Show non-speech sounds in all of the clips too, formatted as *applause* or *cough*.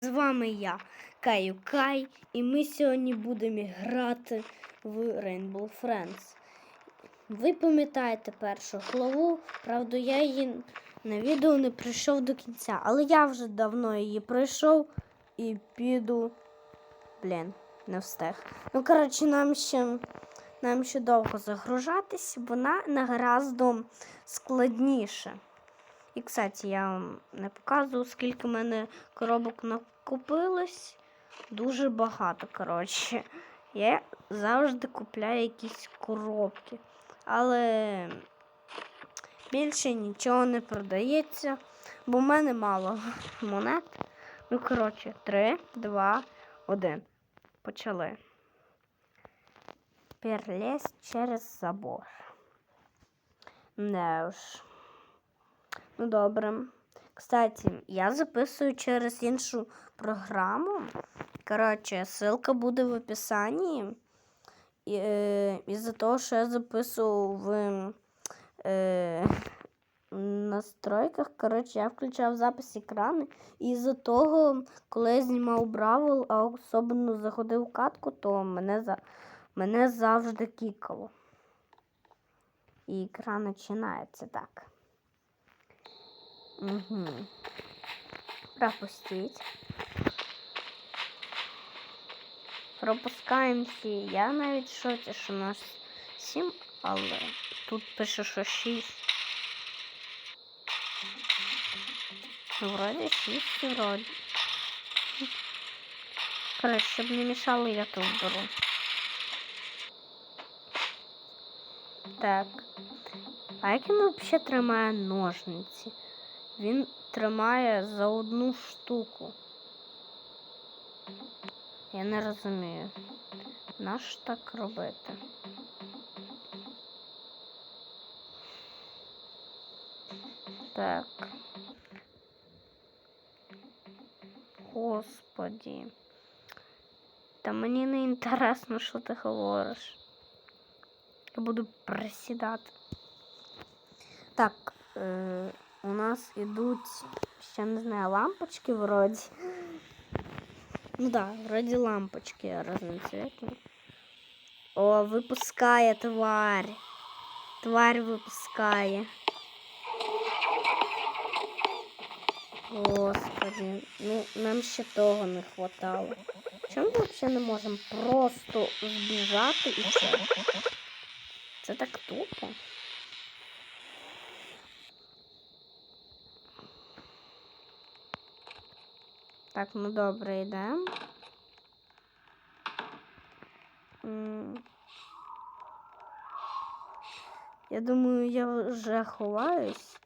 З вами я, Каю Кай, і ми сьогодні будемо грати в Rainbow Friends. Ви пам'ятаєте першу главу, правда, я її на відео не пройшов до кінця, але я вже давно її пройшов і піду. Блін, не встиг. Ну, коротше, нам ще, нам ще довго загружатись, вона награзду складніше. І, кстати, я вам не показую, скільки в мене коробок накопилось. Дуже багато, коротше. Я завжди купляю якісь коробки. Але більше нічого не продається, бо в мене мало *laughs* монет. Ну, коротше, 3, 2, 1. Почали. Перелезть через забор. Не уж. Ну, добре. Кстати, я записую через іншу програму. Коротше, ссылка буде в описанні. І, е, Із-за того, що я записував в е, настройках, коротше, я включав запис екрану. І з-за того, коли я знімав Бравл, а особливо заходив в катку, то мене, за, мене завжди кікало. І екран починається так. Угу. Пропустить. Пропускаємо всі. Я навіть в шоці, що у нас 7, але тут пише, що 6. Ну, вроді 6 вроді. Коротше, щоб не мішало, я тут беру. Так. А як він взагалі тримає ножниці? Він тримає за одну штуку. Я не розумію. Нащо так робити? Так. Господі. Та мені не інтересно, що ти говориш. Я буду присідати. Так. Е у нас ідуть, ще не знаю, лампочки вроді. Ну да, вроді лампочки разноцветні. О, випускає тварь. Тварь випускає. Господи, ну нам ще того не хватало. Чому ми взагалі не можемо просто збіжати і все? Це так тупо. Так, ну добре, йдемо. Я думаю, я вже ховаюсь.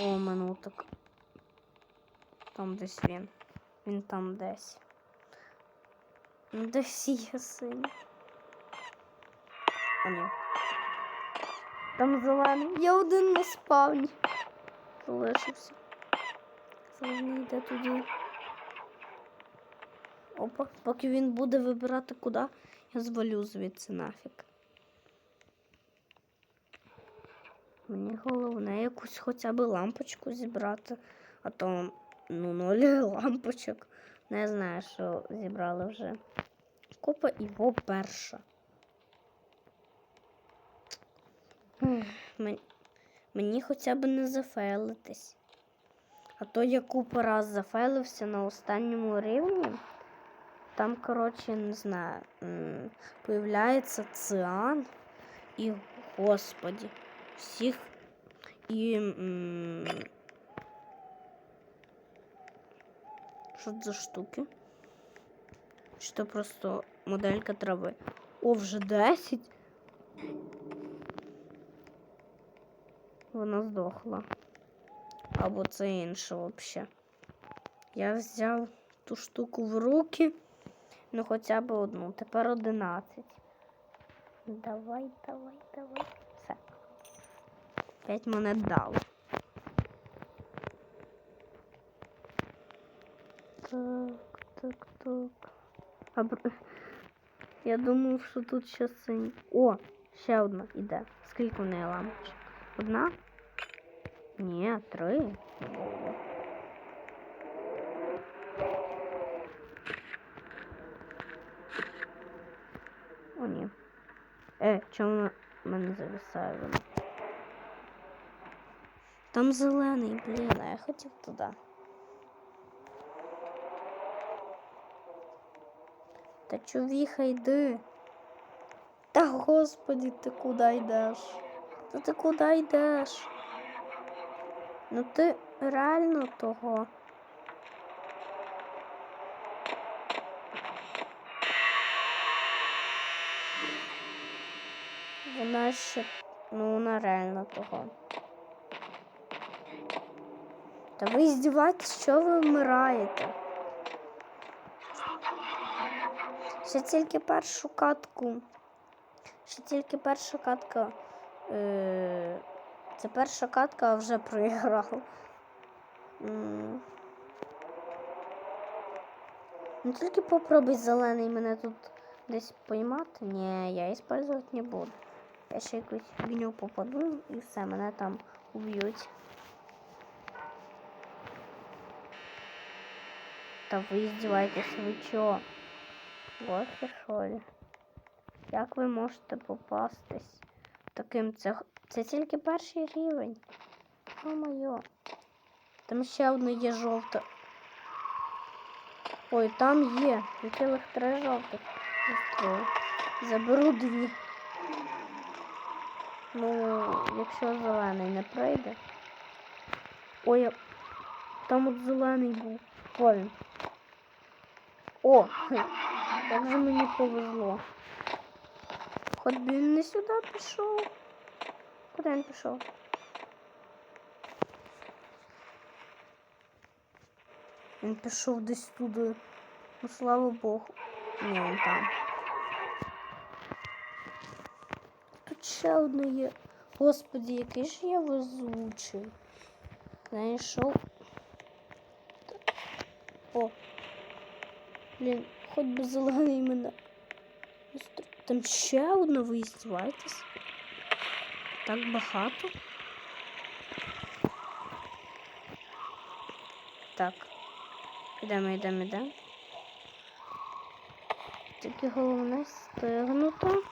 О, минуток. Там десь він. Він там десь. Ну, десь є синій. А ні. Там зелений. Я один на спавні. Залишився. Зелений йде туди. Опа, поки він буде вибирати куди, я звалю звідси нафіг. Мені головне якусь хоча б лампочку зібрати, а то ну ноль *laughs* лампочок. Не знаю, що зібрали вже. Купа його перша. Мені хоча б не зафейлитись. А то я купу раз зафейлився на останньому рівні. Там, коротше, не знаю, появляється циан і, господі, всіх і. Що це за штуки? Чи то просто моделька трави? О, вже 10. Вона здохла. Або це інше взагалі. Я взяв ту штуку в руки, ну хоча б одну. Тепер 11. Давай, давай, давай. Все. П'ять монет дало. Так, так, так. А... *laughs* Я думав, що тут ще синь. О, ще одна іде. Скільки в неї лампочок? Одна? Ні, трое. О, ні. Э, чем мы зависає воно? Там зеленый, блин, а я хотел туда. Та човіха йди. Та господи, ты куда идешь? Та ти куди йдеш? Ну ти реально того. Вона ще, ну вона реально того. Та ви здіваєтесь, що ви вмираєте? Ще тільки першу катку. Ще тільки перша катка. Е, це перша катка, а вже проіграв. Ну тільки попробуй зелений мене тут десь поймати. Ні, я использовать не буду. Я ще якусь фігню попаду і все, мене там уб'ють. Та ви здіваєтесь, ви чо? Лохи, що ли? Як ви можете попастись? Таким це, це тільки перший рівень. О моє. Там ще одна є жовта. Ой, там є. Цілих три жовтих. Заберу дві. Ну, якщо зелений не пройде. Ой, там от зелений був. О. О, як же мені повезло. Хоч він не сюди пішов. Куди він пішов? Він пішов десь туди. Ну, слава Богу. Ні, він там. Тут ще одне є. Господи, який ж я везучий. Знайшов. О. Блін, хоч би зелений мене. Там ще одна, ви? Так багато. Так. Йдемо, йдемо, йдемо. Тільки головне стигнуто.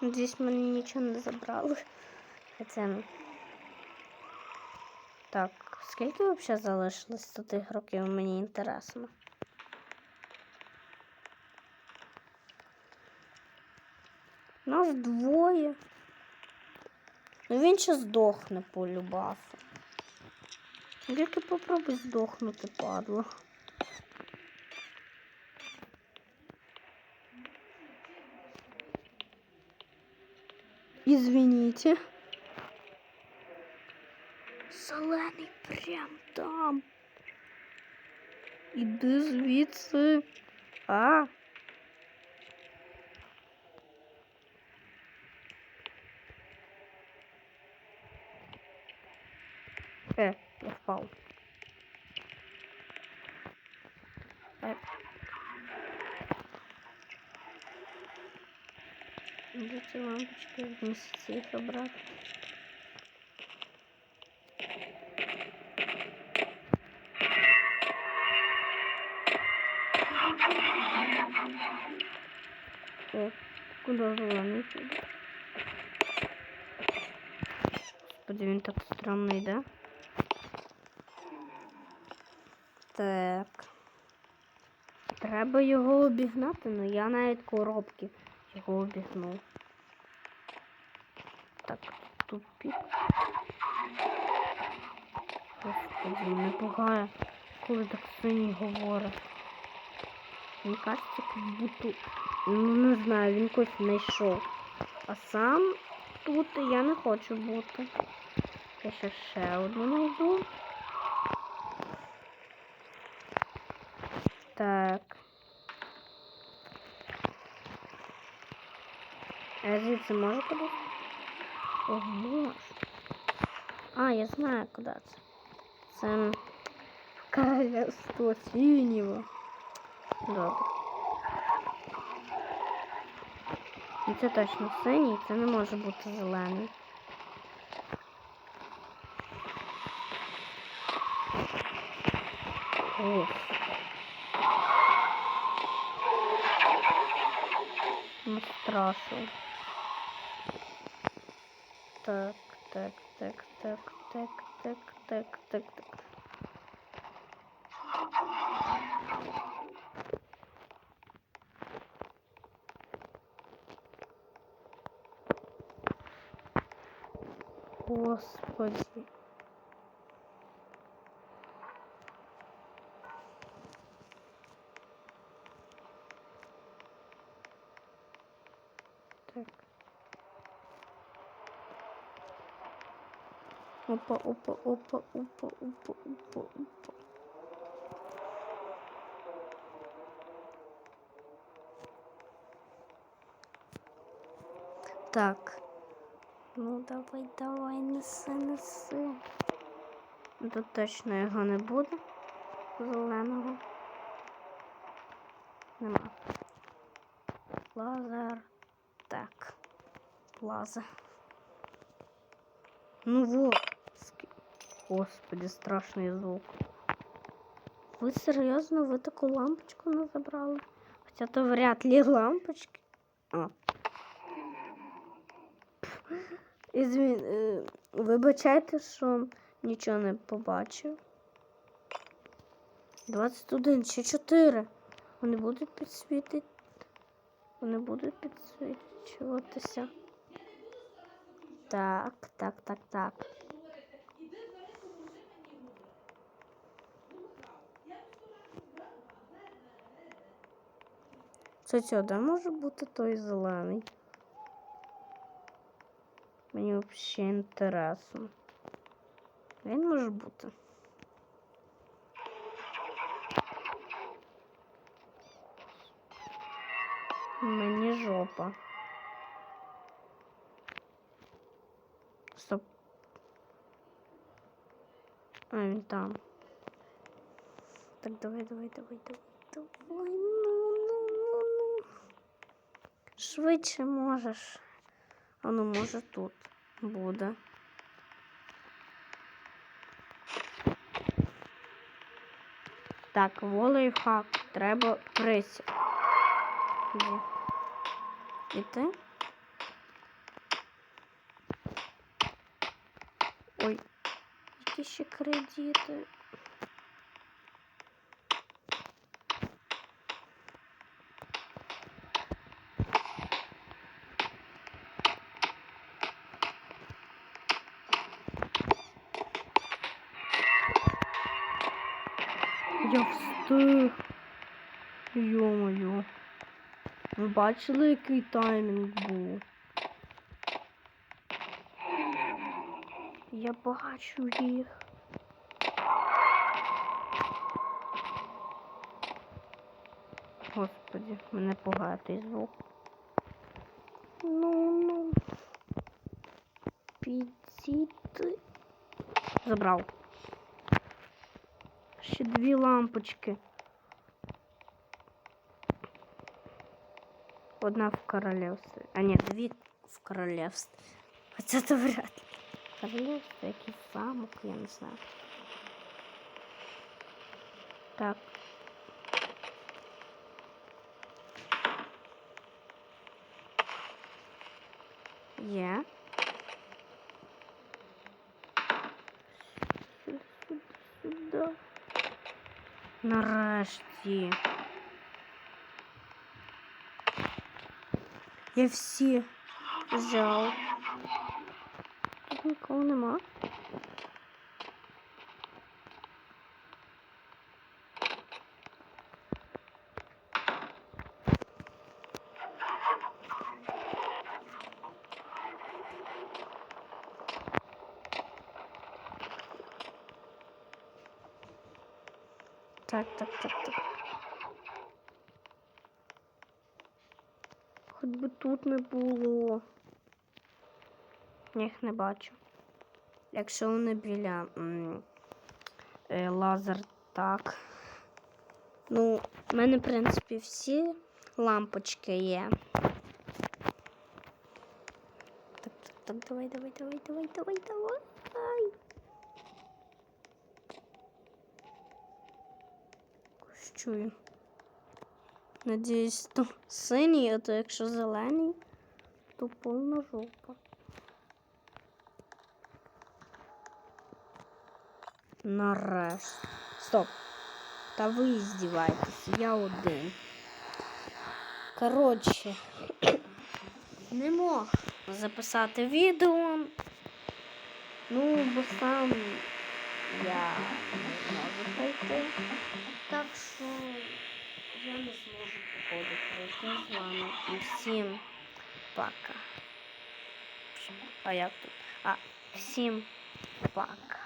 Надіюсь, мені нічого не забрали. Хоча... ну. Так, скільки взагалі залишилось до тих років, мені інтересно. Нас двоє. Ну він ще здохне по любасу. Тільки попробуй здохнути, падло. Извините. Зелений прям там. Іди звідси. А. Е, я впав. Е. Ці лампочки вмістити їх обратно? О, куда зелений піде? Господи, так странний, да? Так. Треба його обігнати, але я навіть коробки його обігнув. Так, тут. Господи, не пугає, коли так синій говорить. Мені кажеться, як будто, ну не знаю, він когось знайшов. А сам тут я не хочу бути. Я ще ще одну знайду. Так. А звідси можу кудись? О, боже. А, я знаю, куди це. Це королевство синього. Добре. І це точно синій, це не може бути зелений. Ох. Страшно. Так, так, так, так, так, так, так, так, так. Господи. Опа, опа, опа, опа, опа, опа, опа. Так. Ну давай, давай, неси, неси. Тут точно його не буде. Зеленого. Нема. Лазер. Так. Лазер. Ну вот. Господи, страшний звук. Ви серйозно, ви таку лампочку не забрали? Хоча то вряд ли лампочки. А. Ізвін... е, Вибачайте, що нічого не побачив. 21, ще 4. Вони будуть підсвітити. Вони будуть підсвічуватися. Так, так, так, так. Це що, де може бути той зелений? Мені взагалі інтересно. Він може бути. Мені жопа. Стоп. А, він там. Так, давай, давай, давай, давай, давай. Швидше можеш. А ну, може тут буде. Так, волей хак. Треба присід. І ти? Ой, які ще кредити. Йо-моє. Ви бачили, який таймінг був? Я бачу їх. Господи, в мене погатий звук. Ну, ну. Підійти. Забрав. Ще дві лампочки. Одна в королевстві. А ні, дві в королевстві. Хоча це вряд ли. Королевство, якийсь замок, я не знаю. Так. Є. Сюди, сюди, сюди. Нарешті. Я всі взяв. Тут нікого нема. Так, так, так, так. Хоч би тут не було. Я не бачу. Якщо вони біля е, лазер, так. Ну, в мене, в принципі, всі лампочки є. Так, так, так, давай, давай, давай, давай, давай, давай. Чую. Надіюсь, *laughs* то синій, а то якщо зелений, то повна жопа. Нарешті. Стоп. Та ви здіваєтесь, я один. Коротше, *clears throat* не мог записати відео. Ну, бо сам я не можу пройти. Так що я не зможу походити з вами. І всім пока. А як тут? А, всім пока.